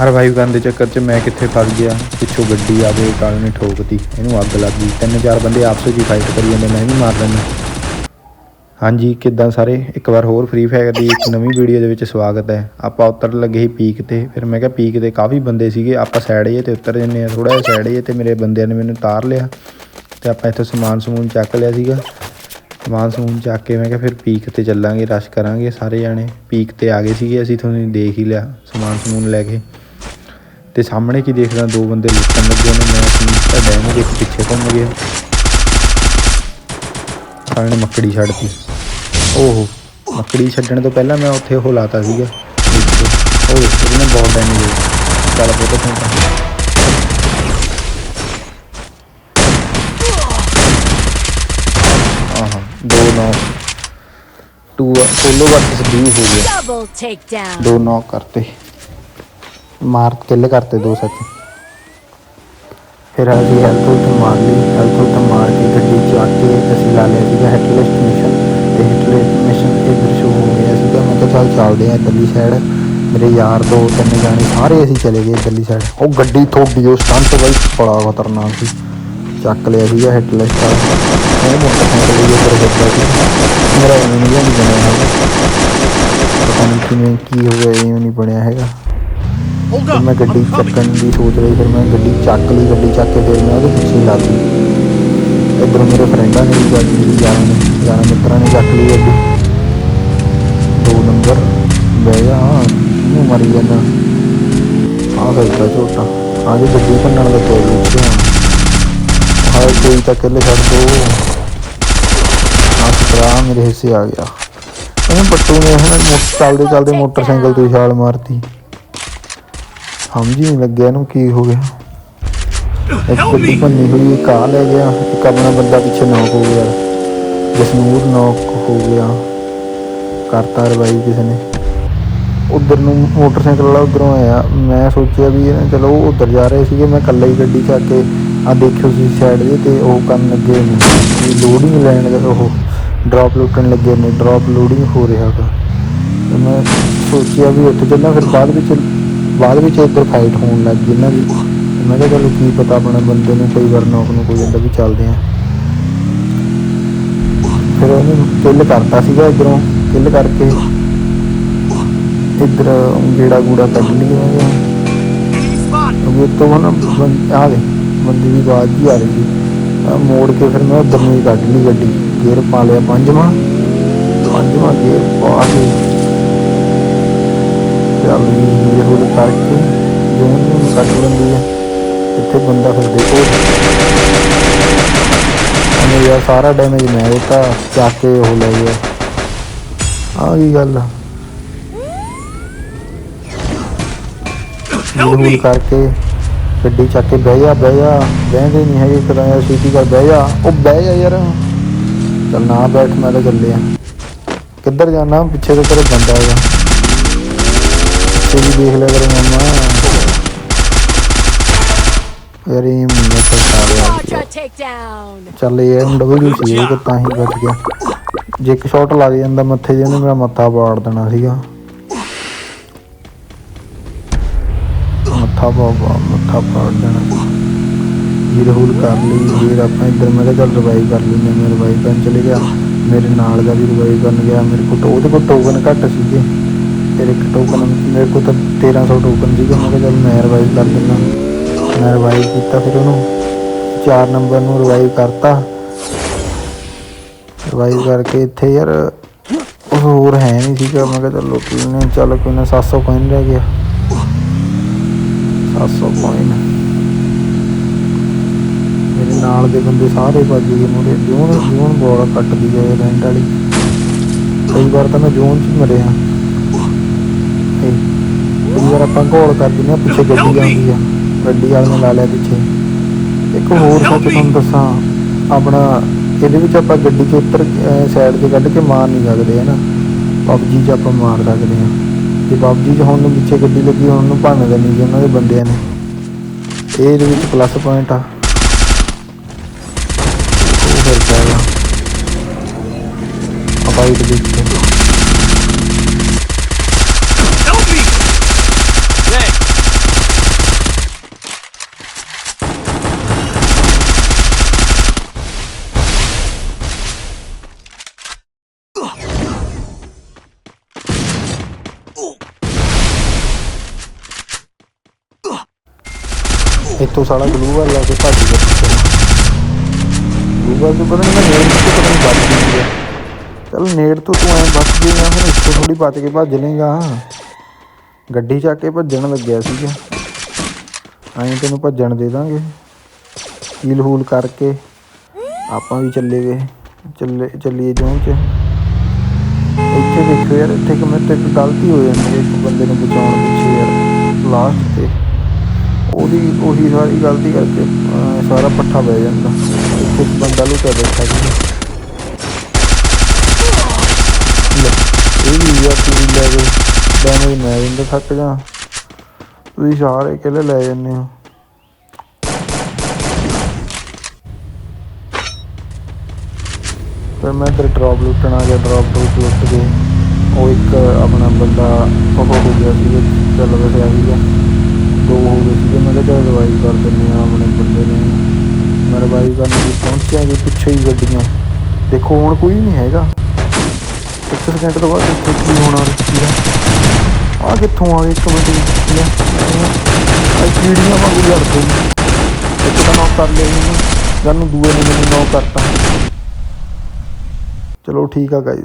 Revive ਕਰਨ ਦੇ ਚੱਕਰ 'ਚ ਮੈਂ ਕਿੱਥੇ ਫਸ ਗਿਆ, ਪਿੱਛੋਂ ਗੱਡੀ ਆ ਗਈ, ਕਾਲ ਨੇ ਠੋਕਤੀ, ਇਹਨੂੰ ਅੱਗ ਲੱਗ ਗਈ। ਤਿੰਨ ਚਾਰ ਬੰਦੇ ਆਪਸ ਵਿੱਚ ਹੀ ਫਾਈਟ ਕਰੀ ਜਾਂਦੇ, ਮੈਂ ਵੀ ਮਾਰ ਲੈਂਦਾ ਹਾਂਜੀ, ਕਿੱਦਾਂ ਸਾਰੇ? ਇੱਕ ਵਾਰ ਹੋਰ ਫ੍ਰੀ ਫਾਇਰ ਦੀ ਇੱਕ ਨਵੀਂ ਵੀਡੀਓ ਦੇ ਵਿੱਚ ਸਵਾਗਤ ਹੈ। ਆਪਾਂ ਉਤਰਨ ਲੱਗੇ ਸੀ ਪੀਕ ਤੇ, ਫਿਰ ਮੈਂ ਕਿਹਾ ਪੀਕ ਤੇ ਕਾਫੀ ਬੰਦੇ ਸੀਗੇ, ਆਪਾਂ ਸਾਈਡ ਜੇ ਤੇ ਉਤਰ ਜੰਨੇ ਆ ਥੋੜਾ ਜਿਹਾ ਸਾਈਡ ਜੇ ਤੇ ਮੇਰੇ ਬੰਦਿਆਂ ਨੇ ਮੈਨੂੰ ਤਾਰ ਲਿਆ ਤੇ ਆਪਾਂ ਇੱਥੋਂ ਸਮਾਨ ਸਮੂਨ ਚੱਕ ਲਿਆ ਸੀਗਾ। ਸਮਾਨ ਸਮੂਨ ਚੱਕ ਕੇ ਮੈਂ ਕਿਹਾ ਫਿਰ ਪੀਕ ਤੇ ਚੱਲਾਂਗੇ ਰਸ਼ ਕਰਾਂਗੇ ਸਾਰੇ ਜਾਣੇ। ਪੀਕ ਤੇ ਆ ਗਏ ਸੀਗੇ, ਅਸੀਂ ਤੁਹਾਨੂੰ ਦੇਖ ਹੀ ਲਿਆ ਸਮਾਨ ਸਮੂਨ ਲੈ ਕੇ। ਤੇ ਸਾਹਮਣੇ ਕੀ ਦੇਖਦਾ ਦੋ ਬੰਦੇ ਲੁੱਟਣ ਲੱਗੇ ਨੇ ਮੈਂ ਆਪਣੀ ਡੈਮ ਦੇ ਪਿੱਛੇ ਘੁੰਮ ਗਿਆ। ਸਾਲੇ ਨੇ ਮੱਕੜੀ ਛੱਡਤੀ। ਓਹੋ ਮੱਕੜੀ ਛੱਡਣ ਤੋਂ ਪਹਿਲਾਂ ਮੈਂ ਉੱਥੇ ਉਹ ਲਾਤਾ ਸੀਗਾ। ਉਹ ਇਹਨੇ ਬਹੁਤ ਡੈਮੇਜ ਹੋਈ। ਚੱਲ ਖਿੱਚਾਂ ਆਹਾਂ ਦੋ ਨੌ। ਟੂ ਸੋਲੋ ਵਰਸਸ ਡਿਊ ਹੋ ਗਿਆ। Double takedown. ਦੋ ਨੌਕ ਕਰਤੇ। ਮਾਰ ਕਿੱਲ ਕਰਤੇ ਦੋ ਸੱਚ। ਫਿਰ ਅਸੀਂ ਹੈਲਥ ਹੁਲਥ ਮਾਰ ਲਈ ਹੈਲਥ ਹੁਲਥ ਮਾਰ ਕੇ ਗੱਡੀ ਚ ਕੇ ਅਸੀਂ ਲਾ ਲਿਆ ਸੀਗਾ ਹੈਡਲਿਸਟ ਮਿਸ਼ਨ ਤੇ ਹੈਡਲਿਸਟ ਮਿਸ਼ਨ ਇੱਧਰ ਸ਼ੁਰੂ ਹੋ ਗਿਆ ਸੀਗਾ। ਮੈਂ ਕਿਹਾ ਚੱਲ ਚੱਲਦੇ ਆ ਇੱਧਰਲੀ ਸਾਈਡ ਮੇਰੇ ਯਾਰ, ਦੋ, ਤਿੰਨ ਜਾਣੇ ਸਾਰੇ ਅਸੀਂ ਚਲੇ ਗਏ ਇੱਧਰਲੀ ਸਾਈਡ ਉਹ ਗੱਡੀ ਥੋੜੀ ਉਹ ਸਟੰਟ ਬਾਈ ਬੜਾ ਖਤਰਨਾਕ ਸੀ। ਚੱਕ ਲਿਆ ਸੀਗਾ ਹੈਡਲਿਸਟ ਇਹ ਮੋਟਰਸਾਈਕਲ ਦੇ ਉੱਪਰ ਫਿਰਦਾ ਸੀ। ਮੇਰਾ ਇਵੇਂ ਨਹੀਂ ਬਣਿਆ ਹੈਗਾ। ਪਤਾ ਨਹੀਂ ਕਿਵੇਂ, ਕੀ ਹੋ ਗਿਆ ਇਵੇਂ ਨਹੀਂ ਬਣਿਆ ਹੈਗਾ। ਫਿਰ ਮੈਂ ਗੱਡੀ ਚੱਕਣ ਦੀ ਸੋਚ ਰਹੀ ਫਿਰ ਮੈਂ ਗੱਡੀ ਚੱਕ ਲਈ ਗੱਡੀ ਚੱਕ ਕੇ ਫਿਰ ਮੈਂ ਉਹਦੇ ਪਿੱਛੇ ਲੱਗ ਗਈ। ਇੱਧਰੋਂ ਮੇਰੇ ਫਰੈਂਡਾਂ ਨੇ ਵੀ ਗੱਡੀ ਮੇਰੀ ਯਾਰਾਂ ਨੇ ਯਾਰਾਂ ਮਿੱਤਰਾਂ ਨੇ ਚੱਕ ਲਈ ਗੱਡੀ। ਦੋ ਨੰਬਰ ਬਹਿ ਜਾ ਨੂੰ ਮਰੀ ਜਾਂਦਾ। ਆ ਫਿਰਦਾ ਝੋਟਾ। ਆ ਜੀ ਗੱਡੀ ਭੰਨਣ ਦਾ ਕੋਈ ਵਿੱਚ ਹਾਏ ਕੋਈ ਤਾਂ ਕਿੱਲੇ ਛੱਡ ਦੋ। ਆ ਮੇਰੇ ਹਿੱਸੇ ਆ ਗਿਆ। ਇਹਨੂੰ ਪੱਟੂ ਨੇ ਹੁਣ ਮੋਟਰ ਚੱਲਦੇ ਚੱਲਦੇ ਮੋਟਰਸਾਈਕਲ ਤੋਂ ਛਾਲ ਮਾਰਤੀ। ਸਮਝ ਹੀ ਨਹੀਂ ਲੱਗਿਆ ਇਹਨੂੰ ਕੀ ਹੋ ਗਿਆ। ਇੱਕ ਗੱਡੀ ਭੰਨੀ ਹੋਈ, ਇੱਕ ਆ ਲੈ ਗਿਆ, ਇੱਕ ਆਪਣਾ ਬੰਦਾ ਪਿੱਛੇ ਨੌਕ ਹੋ ਗਿਆ। ਜਸਨੂਰ ਨੌਕ ਹੋ ਗਿਆ। ਕਰਤਾ ਰਵਾਈ ਕਿਸੇ ਨੇ। ਉਧਰ ਨੂੰ ਮੋਟਰਸਾਈਕਲ ਵਾਲਾ ਉਧਰੋਂ ਆਇਆ। ਮੈਂ ਸੋਚਿਆ ਵੀ ਇਹ ਚਲੋ ਉਹ ਉਧਰ ਜਾ ਰਹੇ ਸੀਗੇ, ਮੈਂ ਇਕੱਲਾ ਹੀ ਗੱਡੀ ਚੱਕ ਕੇ ਆ ਦੇਖਿਓ ਸੀ ਸਾਈਡ ਦੇ ਤੇ ਉਹ ਕਰਨ ਲੱਗੇ ਨੇ। ਲੋਡਿੰਗ ਲੈਣ ਦਾ ਉਹ ਡ੍ਰੌਪ ਲੁੱਟਣ ਲੱਗੇ ਨੇ ਡ੍ਰੌਪ ਲੋਡਿੰਗ ਹੋ ਰਿਹਾ ਹੈਗਾ ਮੈਂ ਸੋਚਿਆ ਵੀ ਉੱਥੇ ਚੱਲਾਂ, ਫਿਰ ਬਾਅਦ ਵਿੱਚ ਬਾਅਦ ਵਿੱਚ ਇੱਧਰ ਫਾਈਟ ਹੋਣ ਲੱਗ ਗਈ ਇਹਨਾਂ ਦੀ ਮੈਂ ਕਿਹਾ ਚਲੋ ਕੀ ਪਤਾ ਆਪਣੇ ਬੰਦੇ ਨੂੰ ਕਈ ਵਾਰ ਨੌਕ ਨੂੰ ਕੋਈ ਜਾਂਦਾ ਵੀ ਚੱਲਦੇ ਆ। ਫਿਰ ਉਹਨੇ ਕਿੱਲ ਕਰਤਾ ਸੀਗਾ ਇਧਰੋਂ ਕਿੱਲ ਕਰਕੇ। ਇੱਧਰ ਗੇੜਾ ਗੂੜਾ ਕੱਢ ਲਿਆ ਹੈਗਾ ਉਹ ਤੋਂ ਨਾ ਆ ਗਏ, ਬੰਦੇ ਦੀ ਆਵਾਜ਼ ਹੀ ਆ ਰਹੀ ਸੀ। ਮੋੜ ਕੇ ਫਿਰ ਮੈਂ ਉਧਰ ਨੂੰ ਹੀ ਕੱਢ ਲਈ ਗੱਡੀ। ਗੇਅਰ ਪਾ ਲਿਆ ਪੰਜਵਾਂ। ਪੰਜਵਾਂ ਗੇਅਰ ਪਾ ਕੇ ਚੱਲ ਇਹ ਹੁਲ ਕਰਕੇ ਜੋਨ ਨੂੰ ਕੱਢ ਲੈਂਦੀ ਹੈ ਇੱਥੇ ਬੰਦਾ ਫਿਰ ਦੇਖੋ। ਉਹਨੇ ਯਾਰ ਸਾਰਾ ਡੈਮੇਜ ਮੈਂ ਦਿੱਤਾ ਚੱਕ ਕੇ ਉਹ ਲੈ ਗਿਆ। ਆ ਕੀ ਗੱਲ ਆ? ਹੁਲ ਕਰਕੇ ਗੱਡੀ ਚੱਕ ਕੇ ਬਹਿ ਜਾ ਬਹਿ ਜਾ। ਬਹਿੰਦੇ ਨਹੀਂ ਹੈਗੇ ਕਰਾਂ ਯਾਰ ਛੇਤੀ ਕਰ ਬਹਿ ਜਾ। ਉਹ ਬਹਿ ਜਾ ਯਾਰ। ਚੱਲ ਨਾ ਬੈਠ ਮੈਂ ਤਾਂ ਚੱਲਿਆ ਕਿੱਧਰ ਜਾਣਾ? ਪਿੱਛੇ ਤੋਂ ਤੇਰੇ ਬੰਦਾ ਹੈਗਾ ਪਿੱਛੇ ਵੀ ਦੇਖ ਲਿਆ ਕਰੋ ਮਾਮਾ। ਯਾਰ ਇਹ ਮੁੰਡਾ ਤਾਂ ਸਾਰੇ ਆ Quadra ਗਿਆ takedown. ਚੱਲ ਇਹ ਡਬਲਯੂ ਸੀ ਇਹ ਤਾਂ ਹੀ ਬਚ ਗਿਆ। ਜੇ ਇੱਕ ਸ਼ਾਟ ਲੱਗ ਜਾਂਦਾ ਮੱਥੇ ਜਿਹਨੇ ਮੇਰਾ ਮੱਥਾ ਪਾੜ ਦੇਣਾ ਸੀਗਾ। ਮੱਥਾ ਪਾਪਾ ਮੱਥਾ ਪਾੜ ਦੇਣਾ। ਵੀਰ ਹੁਲ ਕਰ ਲਈ ਵੀਰ ਆਪਾਂ ਇੱਧਰ ਮੈਂ ਕਿਹਾ ਚੱਲ ਰਿਵਾਈਵ ਕਰ ਲੈਂਦੇ। ਮੈਂ ਰਿਵਾਈਵ ਕਰਨ ਚਲੇ ਗਿਆ। ਮੇਰੇ ਨਾਲ ਦਾ ਵੀ ਰਿਵਾਈਵ ਕਰਨ ਗਿਆ ਮੇਰੇ ਕੋਲ ਉਹਦੇ ਕੋਲ ਟੋਕਨ ਘੱਟ ਸੀਗੇ। ਫਿਰ ਇੱਕ ਟੋਕਨ ਮੇਰੇ ਕੋਲ ਤਾਂ 1300 ਟੋਕਨ ਸੀਗਾ। ਮੈਂ ਕਿਹਾ ਚੱਲ ਮੈਂ ਰਿਵਾਈਵ ਕਰ ਦਿੰਦਾ। ਮੈਂ ਰਿਵਾਈਵ ਕੀਤਾ ਫਿਰ ਉਹਨੂੰ। 4 ਨੰਬਰ ਨੂੰ ਰਿਵਾਈਵ ਕਰਤਾ। ਰਿਵਾਈਵ ਕਰਕੇ ਇੱਥੇ ਯਾਰ ਉਹ ਹੋਰ ਹੈ ਨਹੀਂ ਸੀਗਾ। ਮੈਂ ਕਿਹਾ ਚੱਲ ਲੁੱਟ ਲੈਂਦੇ ਚੱਲ ਕੋਈ ਨਾ 700 ਕੋਇਨ ਰਹਿ ਗਿਆ। 700 ਕੋਇਨ ਮੇਰੇ ਨਾਲ ਦੇ ਬੰਦੇ ਸਾਰੇ ਭੱਜ ਗਏ ਮੁੰਡੇ ਜੂਨ ਜੂਨ ਬੋਲ ਕੱਟਦੀ ਹੈ ਰੈਂਟ ਵਾਲੀ। ਕਈ ਵਾਰ ਤਾਂ ਮੈਂ ਜੂਨ ਚ ਹੀ ਮਰਿਆ। ਵਾਰ ਆਪਾਂ ਘੋਲ ਕਰ ਦਿੰਦੇ ਹਾਂ ਪਿੱਛੇ ਗੱਡੀ ਆਉਂਦੀ ਆ। ਗੱਡੀ ਵਾਲੇ ਨੇ ਲਾ ਲਿਆ ਪਿੱਛੇ। ਇੱਕ ਹੋਰ ਸੱਚ ਤੁਹਾਨੂੰ ਦੱਸਾਂ ਆਪਣਾ ਇਹਦੇ ਵਿੱਚ ਆਪਾਂ ਗੱਡੀ ਚ ਉੱਤਰ ਸਾਈਡ ਤੇ ਕੱਢ ਕੇ ਮਾਰ ਨਹੀਂ ਸਕਦੇ ਹੈ ਨਾ? ਪਬਜੀ ਚ ਆਪਾਂ ਮਾਰ ਸਕਦੇ ਹਾਂ। ਤੇ ਪਬਜੀ ਚ ਹੁਣ ਨੂੰ ਪਿੱਛੇ ਗੱਡੀ ਲੱਗੀ ਹੁਣ ਨੂੰ ਭੰਨ ਦੇਣੀ ਜੀ ਉਹਨਾਂ ਦੇ ਬੰਦਿਆਂ ਨੇ। ਇਹ ਇਹਦੇ ਵਿੱਚ ਪਲੱਸ ਪੁਆਇੰਟ ਆ। ਉਹ ਫਿਰ ਜਾਏਗਾ ਆਪਾਂ ਇਹ ਵਿੱਚ ਇੱਥੋਂ ਸਾਲਾ ਗਲੂ ਵਾਲ ਲਾ ਕੇ ਭੱਜ ਗਿਆ ਗਲੂ ਵਾਲ ਤੋਂ ਪਤਾ ਨਹੀਂ ਮੈਂ ਨੇੜ ਤੋਂ ਪਤਾ ਨਹੀਂ ਬਚ ਹੈ ਚਲ ਨੇੜ ਤੋਂ ਤੂੰ ਐ ਬਚ ਗਈ ਨਾ ਹੁਣ ਇੱਥੋਂ ਥੋੜੀ ਬਚ ਕੇ ਭੱਜ ਲੇਗਾ। ਗੱਡੀ ਚੱਕ ਕੇ ਭੱਜਣ ਲੱਗਿਆ ਸੀਗਾ। ਐਂ ਤੈਨੂੰ ਭੱਜਣ ਦੇ ਦਾਂਗੇ। ਹੀਲ ਹੂਲ ਕਰਕੇ ਆਪਾਂ ਵੀ ਚੱਲੇ ਗਏ ਚੱਲੇ, ਚੱਲੀਏ ਜੋਂ ਚ। ਇੱਥੇ ਦੇਖੋ ਯਾਰ ਇੱਥੇ ਕਿ ਮੇਰੇ ਤੋਂ ਇੱਕ ਗਲਤੀ ਹੋ ਜਾਂਦੀ ਹੈ ਇੱਕ ਬੰਦੇ ਨੂੰ ਬਚਾਉਣ ਪਿੱਛੇ ਯਾਰ ਲਾਸਟ ਤੇ। ਉਹਦੀ ਉਹੀ ਸਾਰੀ ਗਲਤੀ ਕਰਕੇ ਸਾਰਾ ਪੱਠਾ ਬਹਿ ਜਾਂਦਾ। ਇੱਥੇ ਇੱਕ ਬੰਦਾ ਲੁਕਿਆ ਬੈਠਾ ਸੀ ਲੈ, ਇਹ ਵੀ ਯਾਰ ਤੁਸੀਂ ਲੈ ਗਏ ਡੈਮੇਜ ਮੈਂ ਦਿੰਦਾ ਥੱਕ ਜਾ ਤੁਸੀਂ ਸਾਰੇ ਕਿਲੇ ਲੈ ਜੰਨੇ ਹੋ। ਫਿਰ ਮੈਂ ਇੱਧਰ ਡ੍ਰੌਪ ਲੁੱਟਣ ਆ ਗਿਆ ਡ੍ਰੌਪ ਡ੍ਰੌਪ ਲੁੱਟ ਕੇ ਉਹ ਇੱਕ ਆਪਣਾ ਬੰਦਾ ਉਹ ਹੋ ਗਿਆ ਸੀ ਚੱਲ ਵਸਿਆ ਸੀਗਾ। ਦੋ ਹੋ ਗਏ ਸੀਗੇ, ਮੈਂ ਕਿਹਾ ਚੱਲ ਰਿਵਾਈਵ ਕਰ ਦਿੰਦੇ ਆ ਆਪਣੇ ਬੰਦੇ ਨੂੰ। ਮੈਂ ਰਿਵਾਈਵ ਕਰਨ ਲਈ ਪਹੁੰਚਿਆ ਜੀ ਪਿੱਛੇ ਹੀ ਗੱਡੀਆਂ। ਦੇਖੋ ਹੁਣ ਕੋਈ ਨਹੀਂ ਹੈਗਾ। ਇੱਕ ਸਕਿੰਟ ਤੋਂ ਬਾਅਦ ਇੱਥੇ ਕੀ ਹੋਣਾ ਸੀਗਾ ਆ ਕਿੱਥੋਂ ਆ ਗਏ? ਇੱਕ ਮਿੰਟ ਲੈ ਆ ਕੀੜੀਆਂ ਵਾਂਗੂ ਲੜਦੇ ਨੇ। ਇੱਕ ਤਾਂ ਨੌਕ ਕਰ ਲਿਆ ਇਹਨੂੰ ਜਾਨੂੰ ਦੂਏ ਨੇ ਮੈਨੂੰ ਨੌਕ ਕਰਤਾ ਚਲੋ ਠੀਕ ਆ ਗਾਇਸ